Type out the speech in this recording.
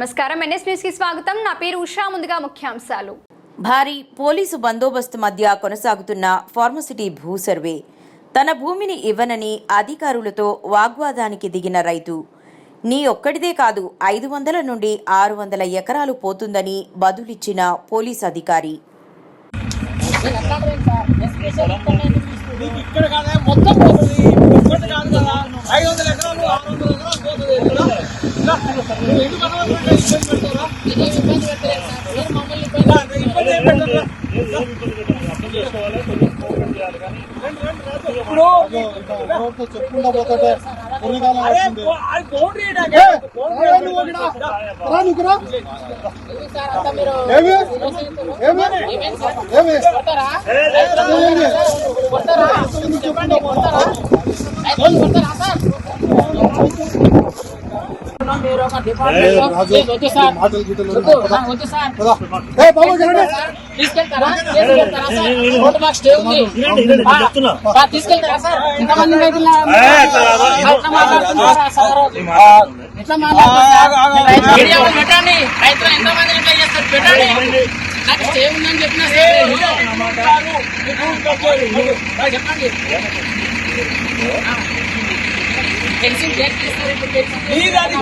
నమస్కారం. ఎన్ఎస్ న్యూస్కి స్వాగతం. నా పేరు ఉషా. ముందుగా ముఖ్యాంశాలు. భారీ పోలీసు బందోబస్తు మధ్య కొనసాగుతున్న ఫార్మసిటీ భూ సర్వే. తన భూమిని ఇవ్వనని అధికారులతో వాగ్వాదానికి దిగిన రైతు నీ ఒక్కడిదే కాదు ఐదు వందల నుండి ఆరు వందల ఎకరాలు పోతుందని బదులిచ్చిన పోలీస్ అధికారి. నీకు ఇక్కడ కాదా మొత్తం పోతుంది. ఒక్కటి కాదు కదా ఐదు వందల ఇప్పుడు చెప్పుకుంటా పోతుంటే పులిగాలం వచ్చింది. ఏమి? ఏమి? ఏమి? చెప్పుకుంటా పోతావా? తీసుకెళ్తారా? సార్? రైతులు ఎట్లా పెట్టండి? రైతులు ఎంతమంది ఎట్లా చేస్తారు? పెట్టండి. నాకు స్టే ఉందని చెప్పిన చెప్పండి. తెలిసి డేట్ అది